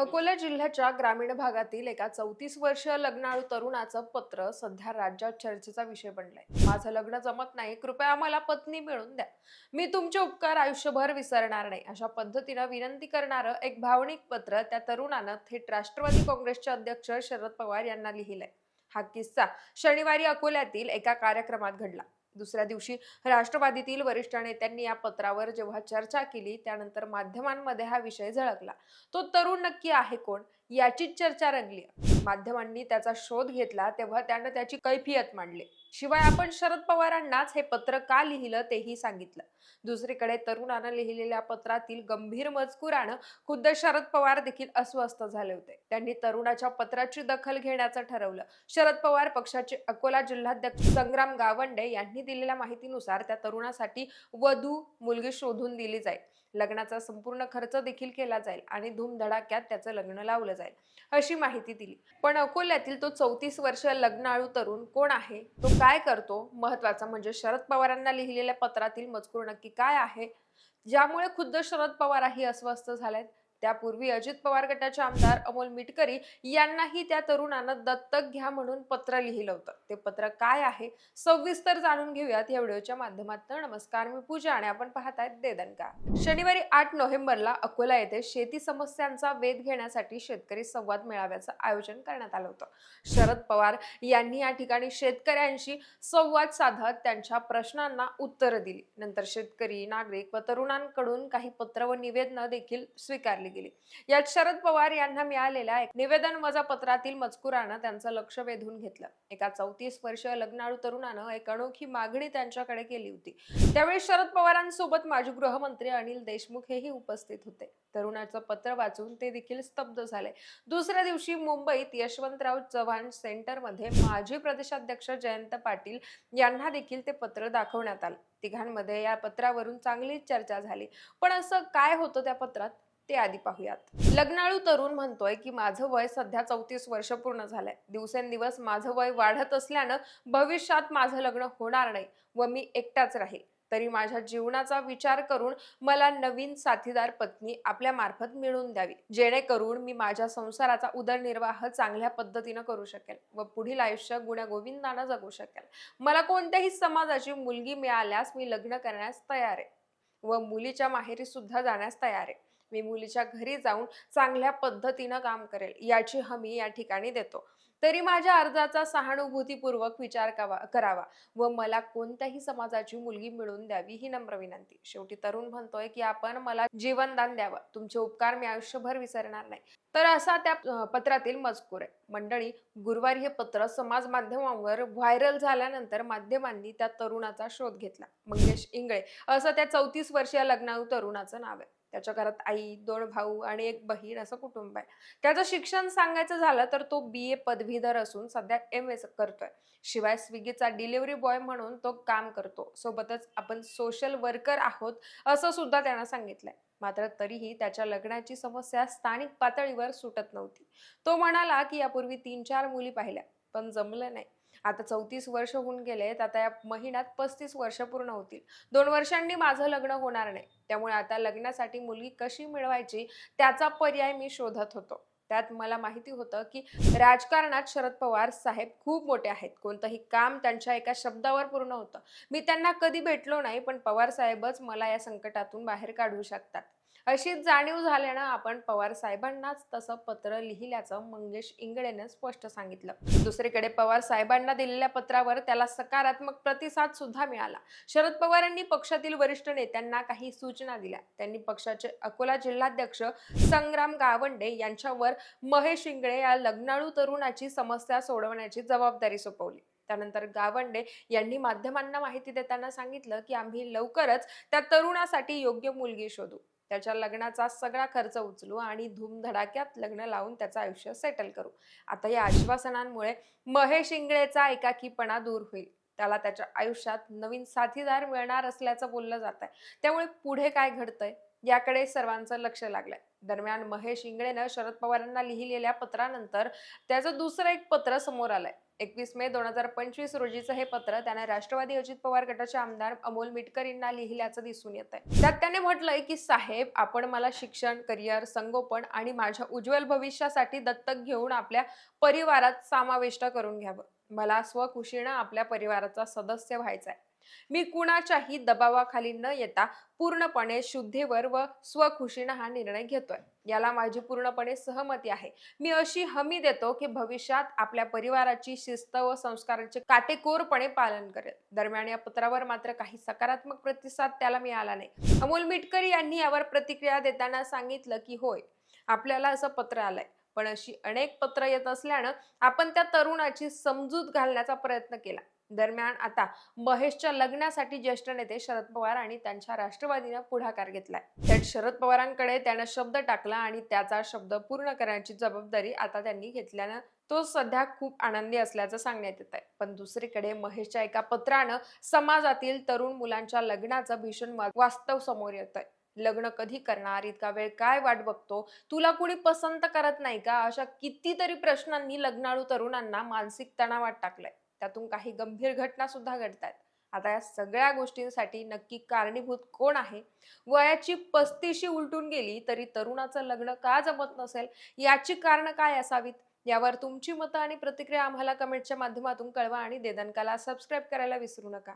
अकोला जिल्ह्याच्या ग्रामीण भागातील एका चौतीस वर्षीय लग्नाळू तरुणाचं पत्र सध्या राज्यात चर्चेचा विषय बनलाय. माझं लग्न जमत नाही कृपया मला पत्नी मिळून द्या. मी तुमचे उपकार आयुष्यभर विसरणार नाही. अशा पद्धतीनं विनंती करणारं एक भावनिक पत्र त्या तरुणानं थेट राष्ट्रवादी काँग्रेसचे अध्यक्ष शरद पवार यांना लिहिलंय. हा किस्सा शनिवारी अकोल्यातील एका कार्यक्रमात घडला. दुसऱ्या दिवशी राष्ट्रवादीतील वरिष्ठ नेत्यांनी या पत्रावर जेव्हा चर्चा केली त्यानंतर माध्यमांमध्ये हा विषय झळकला. तो तरुण नक्की आहे कोण? याचीच चर्चा रंगली. माध्यमांनी त्याचा शोध घेतला तेव्हा त्यानं त्याची कैफियत मांडली. शिवाय आपण शरद पवारांनाच हे पत्र का लिहिलं तेही सांगितलं. दुसरीकडे तरुणानं लिहिलेल्या पत्रातील गंभीर मजकुरानं खुद्द शरद पवार देखील अस्वस्थ झाले होते. त्यांनी तरुणाच्या पत्राची दखल घेण्याचं ठरवलं. शरद पवार पक्षाचे अकोला जिल्हाध्यक्ष संग्राम गावंडे यांनी दिलेल्या माहितीनुसार त्या तरुणासाठी वधू मुलगी शोधून दिली जाईल. लग्नाचा संपूर्ण खर्च देखील केला जाईल आणि धूमधडाक्यात त्याचं लग्न लावलं जाईल अशी माहिती दिली. पण अकोल्यातील तो चौतीस वर्ष लग्नाळू तरुण कोण आहे? तो काय करतो? महत्त्वाचा म्हणजे शरद पवारांना लिहिलेल्या पत्रातील मजकूर नक्की काय आहे? ज्यामुळे खुद्द शरद पवारही अस्वस्थ झालेत. त्यापूर्वी अजित पवार गटाचे आमदार अमोल मिटकरी यांनाही त्या तरुणानं दत्तक घ्या म्हणून पत्र लिहिलं होतं. ते पत्र काय आहे? सविस्तर जाणून घेऊयात या व्हिडिओच्या माध्यमातून. नमस्कार मी पूजा आणि आपण पाहतायत देदनका शनिवारी आठ नोव्हेंबरला अकोला येथे शेती समस्यांचा वेध घेण्यासाठी शेतकरी संवाद मेळाव्याचं आयोजन करण्यात आलं होतं. शरद पवार यांनी या ठिकाणी शेतकऱ्यांशी संवाद साधत त्यांच्या प्रश्नांना उत्तरं दिली. नंतर शेतकरी नागरिक व तरुणांकडून काही पत्र व निवेदनं देखील स्वीकारली. गेली यात शरद पवार यांना मिळालेल्या एक निवेदन वजा पत्रातील मजकुरानं त्यांचं लक्ष वेधून घेतलं. एका चौतीस वर्षीय लग्नाळू तरुणानं एक अनोखी मागणी त्यांच्याकडे केली होती. त्यावेळी शरद पवारांसोबत माजी गृहमंत्री अनिल देशमुख हेही उपस्थित होते. तरुणाचं पत्र वाचून ते देखील स्तब्ध झाले. दुसऱ्या दिवशी मुंबईत यशवंतराव चव्हाण सेंटरमध्ये माजी प्रदेशाध्यक्ष जयंत पाटील यांना देखील ते पत्र दाखवण्यात आलं. तिघांमध्ये या पत्रावरून चांगलीच चर्चा झाली. पण असं काय होतं त्या पत्रात? ते आधी पाहूयात. लग्नाळू तरुण म्हणतोय की माझं वय सध्या चौतीस वर्ष पूर्ण झालंय. दिवसेंदिवस माझं वय वाढत असल्यानं भविष्यात माझं लग्न होणार नाही व मी एकटाच राहील. तरी माझ्या जीवनाचा विचार करून मला नवीन साथीदार पत्नी आपल्या मार्फत मिळवून द्यावी. जेणेकरून मी माझ्या संसाराचा उदरनिर्वाह चांगल्या पद्धतीनं करू शकेल व पुढील आयुष्य गुण्यागोविंदानं जगू शकेल. मला कोणत्याही समाजाची मुलगी मिळाल्यास मी लग्न करण्यास तयार आहे व मुलीच्या माहेरी सुद्धा जाण्यास तयार आहे. मी मुलीच्या घरी जाऊन चांगल्या पद्धतीनं काम करेल याची हमी या ठिकाणी देतो. तरी माझ्या अर्जाचा सहानुभूतीपूर्वक विचार करावा व मला कोणत्याही समाजाची मुलगी मिळवून द्यावी ही नम्र विनंती. शेवटी तरुण म्हणतोय की आपण मला जीवनदान द्यावं. तुमचे उपकार मी आयुष्यभर विसरणार नाही. तर असा त्या पत्रातील मजकूर आहे. मंडळी गुरुवारी हे पत्र समाज माध्यमांवर व्हायरल झाल्यानंतर माध्यमांनी त्या तरुणाचा शोध घेतला. मंगेश इंगळे असं त्या चौतीस वर्षीय लग्नाऊ तरुणाचं नाव आहे. त्याच्या घरात आई दोन भाऊ आणि एक बहीण असं कुटुंब आहे. त्याचं शिक्षण सांगायचं झालं तर तो बी ए पदवीधर असून सध्या एम एस करतोय. शिवाय स्विगीचा डिलिव्हरी बॉय म्हणून तो काम करतो. सोबतच आपण सोशल वर्कर आहोत असं सुद्धा त्यानं सांगितलंय. मात्र तरीही त्याच्या लग्नाची समस्या स्थानिक पातळीवर सुटत नव्हती. तो म्हणाला की यापूर्वी तीन चार मुली पाहिल्या पण जमलं नाही. आता चौतीस वर्ष होऊन गेलेत आता या महिन्यात पस्तीस वर्ष पूर्ण होतील. दोन वर्षांनी माझं लग्न होणार नाही. त्यामुळे आता लग्नासाठी मुलगी कशी मिळवायची त्याचा पर्याय मी शोधत होतो. त्यात मला माहिती होतं की राजकारणात शरद पवार साहेब खूप मोठे आहेत. कोणतंही काम त्यांच्या एका शब्दावर पूर्ण होतं. मी त्यांना कधी भेटलो नाही पण पवार साहेबच मला या संकटातून बाहेर काढू शकतात. अशी जाणीव झाल्यानं आपण पवार साहेबांनाच तसं पत्र लिहिल्याचं मंगेश इंगळेनं स्पष्ट सांगितलं. दुसरीकडे पवार साहेबांना दिलेल्या पत्रावर त्याला सकारात्मक प्रतिसाद सुद्धा मिळाला. शरद पवारांनी पक्षातील वरिष्ठ नेत्यांना काही सूचना दिल्या. त्यांनी पक्षाचे अकोला जिल्हाध्यक्ष संग्राम गावंडे यांच्यावर महेश इंगळे या लग्नाळू तरुणाची समस्या सोडवण्याची जबाबदारी सोपवली. त्यानंतर गावंडे यांनी माध्यमांना माहिती देताना सांगितलं की आम्ही लवकरच त्या तरुणासाठी योग्य मुलगी शोधू. त्याच्या लग्नाचा सगळा खर्च उचलू आणि धूमधडाक्यात लग्न लावून त्याचं आयुष्य सेटल करू. आता या आश्वासनांमुळे महेश इंगळेचा एकाकीपणा दूर होईल. त्याला त्याच्या आयुष्यात नवीन साथीदार मिळणार असल्याचं बोललं जात आहे त्यामुळे पुढे काय घडतंय? याकडे सर्वांचं लक्ष लागलंय. दरम्यान महेश इंगळेनं शरद पवारांना लिहिलेल्या पत्रानंतर त्याचं दुसरं एक पत्र समोर आलंय. एकवीस मे दोन हजार पंचवीस रोजीचं हे पत्र त्याने राष्ट्रवादी अजित पवार गटाचे आमदार अमोल मिटकरींना लिहिल्याचं दिसून येत आहे त्यात त्याने म्हटलंय की साहेब आपण मला शिक्षण करिअर संगोपन आणि माझ्या उज्ज्वल भविष्यासाठी दत्तक घेऊन आपल्या परिवारात समाविष्ट करून घ्यावं. मला स्वखुशीनं आपल्या परिवाराचा सदस्य व्हायचा आहे मी कुणाच्याही दबावाखाली न येता पूर्णपणे शुद्धीवर व स्वखुशीनं हा निर्णय घेतोय. याला माझी पूर्णपणे सहमती आहे. मी अशी हमी देतो की भविष्यात आपल्या परिवाराची शिस्त व संस्कारांचे काटेकोरपणे पालन करेल. दरम्यान या पत्रावर मात्र काही सकारात्मक प्रतिसाद त्याला मिळाला नाही. अमोल मिटकरी यांनी यावर प्रतिक्रिया देताना सांगितलं की होय आपल्याला असं पत्र आलंय. पण अशी अनेक पत्र येत असल्यानं आपण त्या तरुणाची समजूत घालण्याचा प्रयत्न केला. दरम्यान आता महेशच्या लग्नासाठी ज्येष्ठ नेते शरद पवार आणि त्यांच्या राष्ट्रवादीनं पुढाकार घेतलाय. थेट शरद पवारांकडे त्यानं शब्द टाकला आणि त्याचा शब्द पूर्ण करण्याची जबाबदारी आता त्यांनी घेतल्यानं तो सध्या खूप आनंदी असल्याचं सांगण्यात येत आहे पण दुसरीकडे महेशच्या एका पत्रानं समाजातील तरुण मुलांच्या लग्नाचं भीषण वास्तव समोर येत आहे लग्न कधी करणार इतका वेळ काय वाट बघतो? तुला कुणी पसंत करत नाही का? अशा कितीतरी प्रश्नांनी लग्नाळू तरुणांना मानसिक तणावात टाकलंय. त्यातून काही गंभीर घटना सुद्धा घडतायत. आता या सगळ्या गोष्टींसाठी नक्की कारणीभूत कोण आहे? वयाची पस्तीशी उलटून गेली तरी तरुणाचं लग्न का जमत नसेल? याची कारणं काय असावीत? यावर तुमची मतं आणि प्रतिक्रिया आम्हाला कमेंटच्या माध्यमातून कळवा आणि देदनकाला सबस्क्राईब करायला विसरू नका.